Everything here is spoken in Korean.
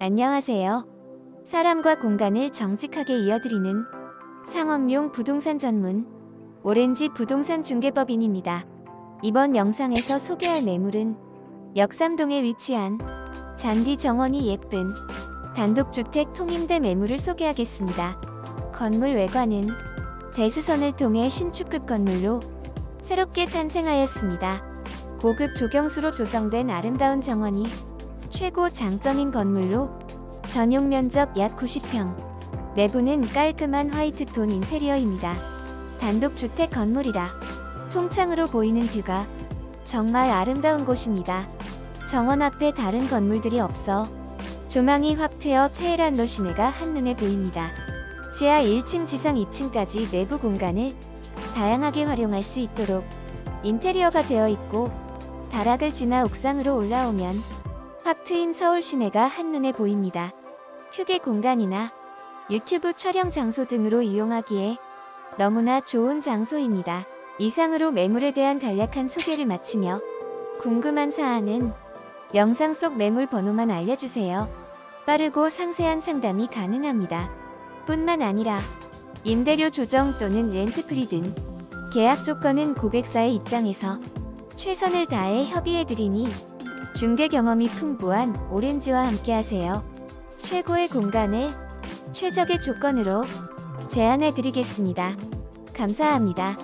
안녕하세요. 사람과 공간을 정직하게 이어드리는 상업용 부동산 전문 오렌지 부동산 중개법인입니다. 이번 영상에서 소개할 매물은 역삼동에 위치한 잔디 정원이 예쁜 단독주택 통임대 매물을 소개하겠습니다. 건물 외관은 대수선을 통해 신축급 건물로 새롭게 탄생하였습니다. 고급 조경수로 조성된 아름다운 정원이 최고 장점인 건물로 전용 면적 약 90평. 내부는 깔끔한 화이트톤 인테리어입니다. 단독주택 건물이라 통창으로 보이는 뷰가 정말 아름다운 곳입니다. 정원 앞에 다른 건물들이 없어 조망이 확 트여 테헤란로 시내가 한눈에 보입니다. 지하 1층 지상 2층까지 내부 공간을 다양하게 활용할 수 있도록 인테리어가 되어 있고 다락을 지나 옥상으로 올라오면 확 트인 서울 시내가 한눈에 보입니다. 휴게 공간이나 유튜브 촬영 장소 등으로 이용하기에 너무나 좋은 장소입니다. 이상으로 매물에 대한 간략한 소개를 마치며 궁금한 사항은 영상 속 매물 번호만 알려주세요. 빠르고 상세한 상담이 가능합니다. 뿐만 아니라 임대료 조정 또는 렌트프리 등 계약 조건은 고객사의 입장에서 최선을 다해 협의해드리니 중개 경험이 풍부한 오렌지와 함께하세요. 최고의 공간을 최적의 조건으로 제안해 드리겠습니다. 감사합니다.